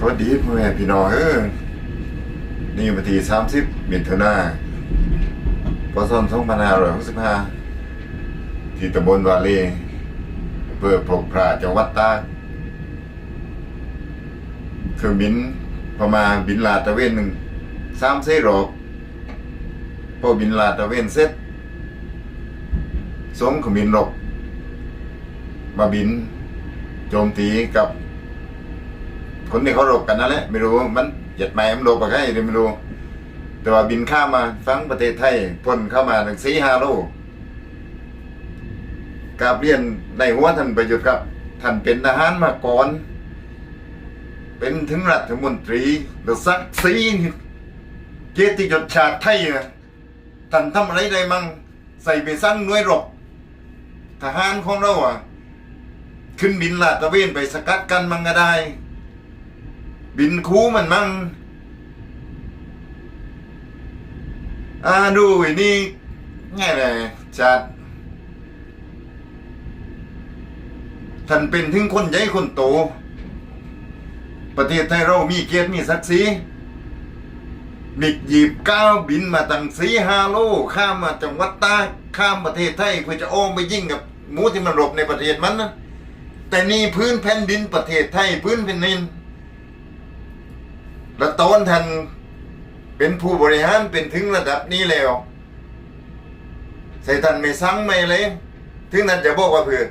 สวัสดีพ่อแม่พี่น้องเออนี่วันที่สามสิบมิถุนาพศสองพันห้าร้อยหกสิบห้าที่ตำบลวาเลอำเพื่อพกพระจังหวัดตากเครื่องบินพม่าบินลาดตะเวนหนึ่งสามเซรอบพอบินลาดตะเวนเสร็จส่งเครื่องบินรบมาบิน โจมตีกับ คนที่เขารบกันนั่นแหละไม่รู้มันเหยียดแม่มันรบกับใครไม่รู้ แต่ว่าบินข้ามมาฟังประเทศไทยพ่นเข้ามาถึงสี่ห้าโลกาบเรียนในหัวท่านประยุทธ์ครับท่านเป็นทหารมาก่อน เป็นถึงรัฐมนตรีหรือสักสีเกียรติยศชาติไทยนะท่านทำอะไรได้มั่งใส่ไปสร้างหน่วยรบทหารของเราอะ ขึ้นบินลาดตระเวนไปสกัดกันมังก็ได้ บินคูมันมั่งอ่าดูไอ้นี่ง่ายเลยจัดท่านเป็นถึงคนใหญ่คนโต ประเทศไทยเรามีเกียรติมีศักดิ์ศรีบิกหยิบก้าวบินมาตั้งสีฮาโลข้ามมาจังหวัดตาข้ามประเทศไทยเพื่อจะอ้อมไปยิ่งกับหมูที่มันหลบในประเทศมันนะแต่นี่พื้นแผ่นดินประเทศไทยพื้นแผ่นดิน และตอนท่านเป็นผู้บริหารเป็นถึงระดับนี้แล้วใส่ท่านไม่สั่งไม่เลย ถึงนั้นจะบอกว่าเพื่อ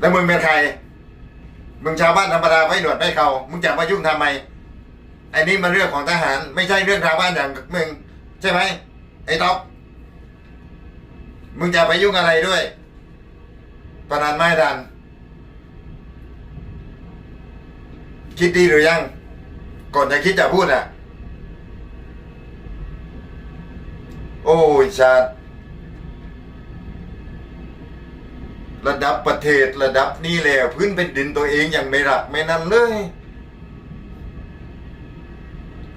แล้วมึงเป็นใคร มึงชาวบ้านธรรมดาไม่หนวดไม่เขามึงจะมายุ่งทำไมไอ้นี่มันเรื่องของทหาร ไม่ใช่เรื่องชาวบ้านอย่างมึงใช่ไหมไอ้ต๊อบมึงจะไปยุ่งอะไรด้วย ประนานไม่ดัน คิดดีหรือยัง ก่อนจะคิดจะพูดอะ โอ้ยชาติระดับประเทศระดับนี้แล้วพื้นเป็นดินตัวเองอยังไม่รักไม่นั่นเลย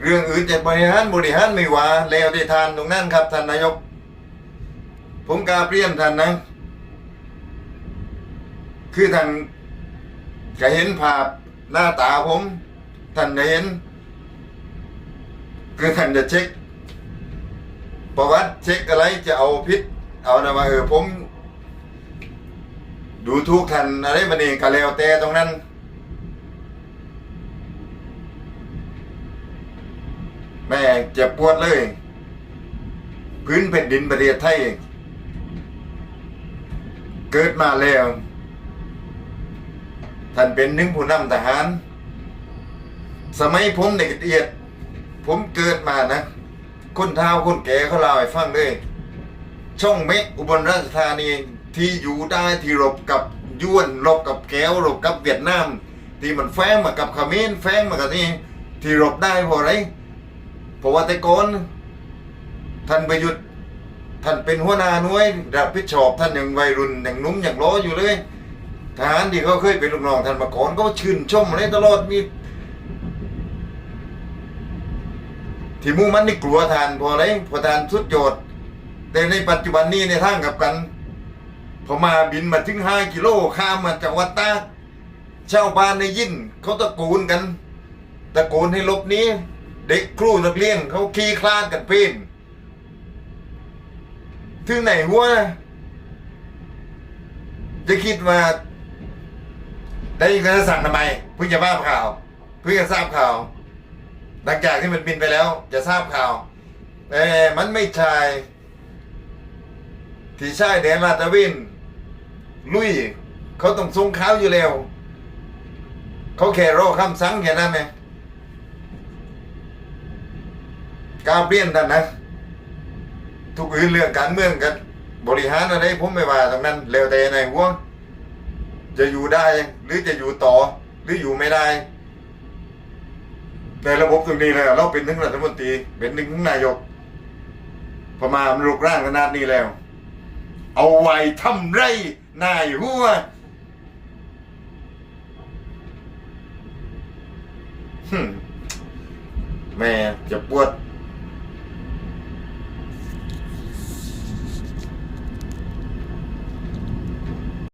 เรื่องอื่นจะบริหารบริหารไม่ว่าแล้วได้ทานตรงนั้นครับท่านนายก ผมกาบเรียนท่านนะคือท่านจะเห็นภาพหน้าตาผม ท่านจะเห็น คือท่านจะเช็ค ประวัติเช็คอะไรจะเอาพิษ เอานะมาเออผม ดูทุกท่านอะไรมันเองก็แล้วแต่ตรงนั้น แม่เจ็บปวดเลย พื้นแผ่นดินประเทศไทย เกิดมาแล้ว ท่านเป็นหนึ่งผู้นำทหาร สมัยผมเด็กเอียด ผมเกิดมานะ คนเท้าคนแก่เขาเล่าให้ฟังเลยช่องเม็กอุบลราชธานีที่อยู่ได้ที่รบกับยวนรบกับแก้วรบกับเวียดนาม ที่มันแฝงมากับขมรแฝงมากับนี่ที่รบได้เพราะอะไรเพราะว่าแต่ก่อนท่านประยุทธ์ท่านเป็นหัวหน้าหน่วยรับผิดชอบท่านอยังวัยรุ่นอยังนุ่มยังล้ออยู่เลยทหารที่เขาเคยเป็นลูกน้องท่านมาก่อนก็ชื่นชมอะไรตลอดมี ที่มุ่งมันนี่กลัวทานพอไรพอทานสุดยอดแต่ในปัจจุบันนี้ในทางกับกันพอมาบินมาถึงห้ากิโลข้ามมาจากวัดตาชาวบ้านในยินเขาตะโกนกัน ตะโกนให้ลบนี้ เด็กครูนักเรียนเขาขี่คลานกันเป็นถึงไหนหัวจะคิดว่าได้ยินการสั่งทำไมเพิ่งจะทราบข่าวเพิ่งจะทราบข่าว หลังจากที่มันบินไปแล้ว จะทราบข่าวแต่มันไม่ใช่ที่ใช่แดนลาตระวิน ลุย เขาต้องทรงข้าวอยู่แล้ว เขาแค่รอคำสั่งแค่นั้นเองกาวเปลี่ยนท่านนะ ทุกอื่นเรื่องการเมืองกัน บริหารอะไรผมไม่ว่าตรงนั้นแล้วแต่ในหัวจะอยู่ได้หรือจะอยู่ต่อหรืออยู่ไม่ได้ ในระบบตรงนี้แล้วเราเป็นถึงรัฐมนตรีเป็นถึงนายกพอมามันรุกร่างขนาดนี้แล้ว เอาไว้ทำไรนายหัวฮึแม่จะปวด